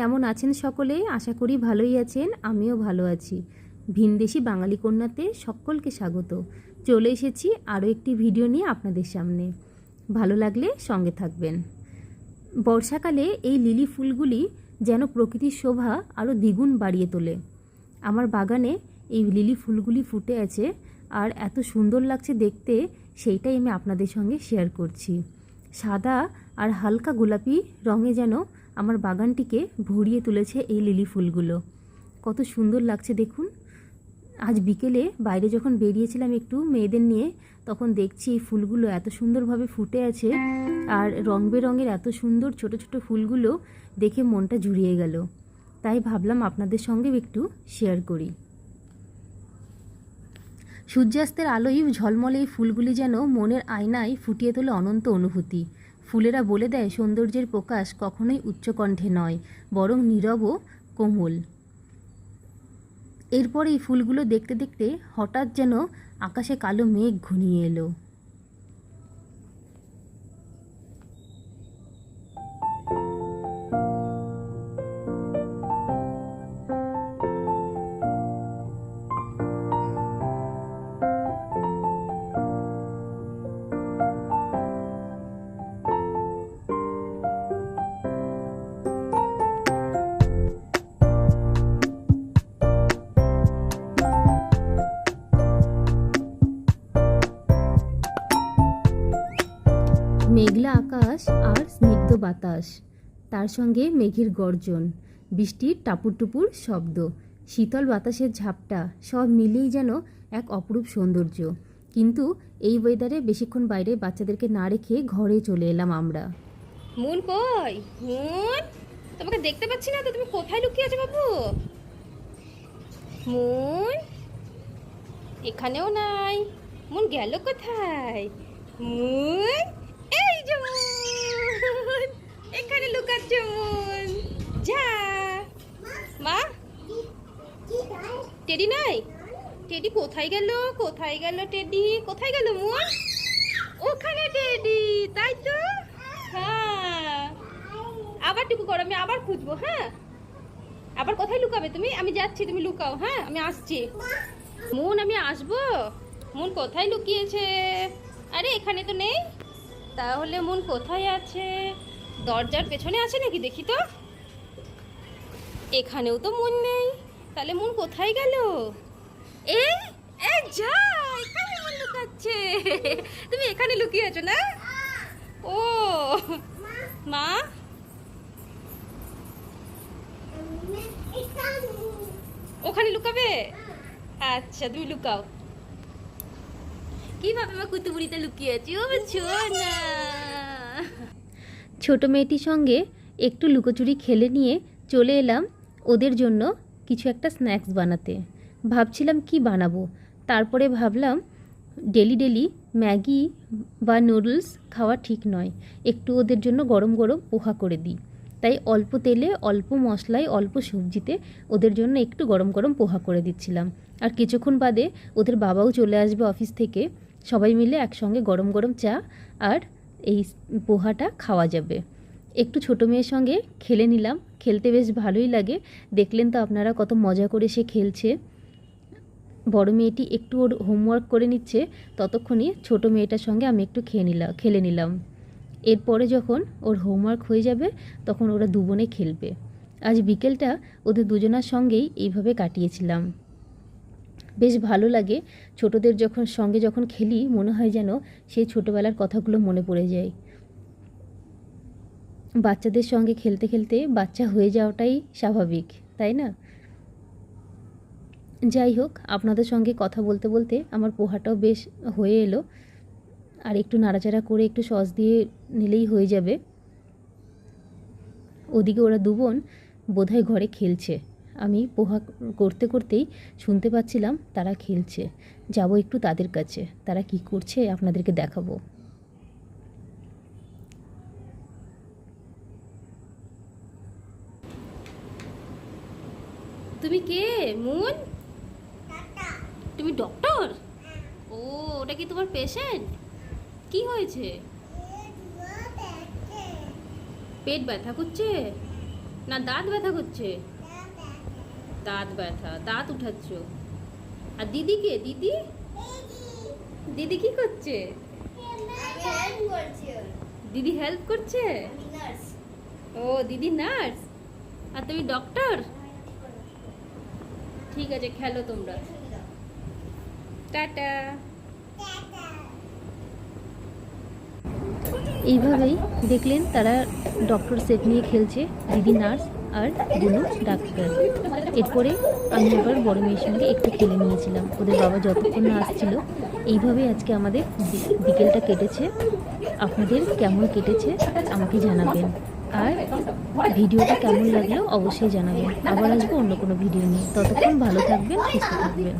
কেমন আছেন সকলে? আশা করি ভালোই আছেন, আমিও ভালো আছি। ভিনদেশি বাঙালি কন্যাতে সকলকে স্বাগত। চলে এসেছি আরও একটি ভিডিও নিয়ে আপনাদের সামনে। ভালো লাগলে সঙ্গে থাকবেন। বর্ষাকালে এই লিলি ফুলগুলি যেন প্রকৃতির শোভা আরও দ্বিগুণ বাড়িয়ে তোলে। আমার বাগানে এই লিলি ফুলগুলি ফুটে আছে আর এত সুন্দর লাগছে দেখতে, সেইটাই আমি আপনাদের সঙ্গে শেয়ার করছি। সাদা আর হালকা গোলাপি রঙে যেন আমার বাগানটিকে ভরিয়ে তুলেছে এই লিলি ফুলগুলো। কত সুন্দর লাগছে দেখুন। আজ বিকেলে বাইরে যখন বেরিয়েছিলাম একটু মেয়েদের নিয়ে, তখন দেখছি এই ফুলগুলো এত সুন্দরভাবে ফুটে আছে আর রং বেরঙের এত সুন্দর ছোট ছোট ফুলগুলো দেখে মনটা জুড়িয়ে গেল। তাই ভাবলাম আপনাদের সঙ্গেও একটু শেয়ার করি। সূর্যাস্তের আলোয় ঝলমলে এই ফুলগুলি যেন মনের আয়নায় ফুটিয়ে তোলে অনন্ত অনুভূতি। ফুলেরা বলে দেয়, সৌন্দর্যের প্রকাশ কখনোই উচ্চকণ্ঠে নয়, বরং নীরব ও কোমল। এরপরেই ফুলগুলো দেখতে দেখতে হঠাৎ যেন আকাশে কালো মেঘ ঘুনিয়ে এলো। মেঘলা আকাশ আর স্নিগ্ধ বাতাস। তার সঙ্গে মেঘের গর্জন, বৃষ্টির টাপুর টুপুর শব্দ, শীতল বাতাসের ঝাপটা, সব মিলিয়েই যেন এক অপরূপ সৌন্দর্য। কিন্তু এই ওয়েদারে বেশিক্ষণ বাইরে বাচ্চাদেরকে না রেখে ঘরে চলে এলাম আমরা। মুন কই? মুন? তোমাকে দেখতে পাচ্ছি না তো, তুমি কোথায় লুকিয়ে আছো বাবু? মুন? এখানেও নাই। মুন গেল কোথায়? মুন এই যে মুন এখানে যা মা? টেডি নাই? টেডি কোথায় গেল? কোথায় গেল টেডি? কোথায় গেল মুন? ওখানে টেডি, তাই তো? হ্যাঁ। আবার টুকু করো, আমি আবার খুঁজবো হ্যাঁ? আবার কোথায় লুকাবে তুমি? আমি যাচ্ছি, তুমি লুকাও হ্যাঁ? আমি আসছি। মন, আমি আসব? মন কোথায় লুকিয়েছে? আরে, এখানে তো নেই। তাহলে মন কোথায় আছে? দরজার পেছনে আছে নাকি দেখি তো? এখানেও তো মন নেই। তাহলে মন কোথায় গেল? তুমি এখানে লুকিয়ে আছো না? ও, মা? ওখানে লুকাবে? আচ্ছা তুমি লুকাও। কীভাবে মা কুতুবুড়িতে লুকিয়ে আছি ও না। ছোট মেয়েটির সঙ্গে একটু লুকোচুরি খেলে নিয়ে চলে এলাম ওদের জন্য কিছু একটা স্ন্যাক্স বানাতে। ভাবছিলাম কি বানাবো। তারপরে ভাবলাম ডেলি ডেলি ম্যাগি বা নুডলস খাওয়া ঠিক নয়। একটু ওদের জন্য গরম গরম পোহা করে দিই। তাই অল্প তেলে, অল্প মশলায়, অল্প সবজিতে ওদের জন্য একটু গরম গরম পোহা করে দিচ্ছিলাম। আর কিছুক্ষণ বাদে ওদের বাবাও চলে আসবে অফিস থেকে। সবাই মিলে একসঙ্গে গরম গরম চা আর এই পোহাটা খাওয়া যাবে। একটু ছোটো মেয়ের সঙ্গে খেলে নিলাম। খেলতে বেশ ভালোই লাগে। দেখলেন তো আপনারা কত মজা করে সে খেলছে। বড় মেয়েটি একটু ওর হোমওয়ার্ক করে নিচ্ছে। ততক্ষণে ছোট মেয়েটার সঙ্গে আমি একটু খেয়ে নিলাম খেলে নিলাম। এরপরে যখন ওর হোমওয়ার্ক হয়ে যাবে, তখন ওরা দুবনে খেলবে। আজ বিকেলটা ওদের দুজনার সঙ্গেই এইভাবে কাটিয়েছিলাম। বেশ ভালো লাগে। ছোটদের যখন সঙ্গে যখন খেলি, মনে হয় যেন সেই ছোটোবেলার কথাগুলো মনে পড়ে যায়। বাচ্চাদের সঙ্গে খেলতে খেলতে বাচ্চা হয়ে যাওয়াটাই স্বাভাবিক, তাই না? যাই হোক, আপনাদের সঙ্গে কথা বলতে বলতে আমার পোহাটাও বেশ হয়ে এলো। আর একটু নাড়াচাড়া করে একটু সস দিয়ে নিলেই হয়ে যাবে। ওদিকে ওরা দুবোন বোধহয় ঘরে খেলছে। আমি পোহা করতে করতেই শুনতে পাচ্ছিলাম তারা খেলছে। যাব একটু তাদের কাছে। তারা কি করছে আপনাদেরকে দেখাবো। তুমি কে? মুন? তুমি ডক্টর? ও ওটা কি তোমার পেশেন্ট কি হয়েছে? পেট ব্যথা করছে? না দাঁত ব্যথা করছে? দাঁত ব্যথা, দাঁত উঠাচ্ছ। আর দিদিকে দিদি? দিদি কি করছে? দিদি হেল্প করছে? ও, দিদি নার্স? আর তুমি ডক্টর? ঠিক আছে, খেলো তোমরা। টাটা। এইভাবেই দেখলেন তারা ডক্টর সেট নিয়ে খেলছে, দিদি নার্স। আর বুনু ডাক্তার এরপরে আমি আবার বড় মেয়ের সঙ্গে একটু খেলে নিয়েছিলাম। ওদের বাবা যতক্ষণ না আসছিল, এইভাবেই আজকে আমাদের বিকেলটা কেটেছে। আপনাদের কেমন কেটেছে আমাকে জানাবেন। আর ভিডিওটা কেমন লাগল অবশ্যই জানাবেন। আবার আসব অন্য কোনো ভিডিও নিয়ে। ততক্ষণ ভালো থাকবেন, সুস্থ থাকবেন।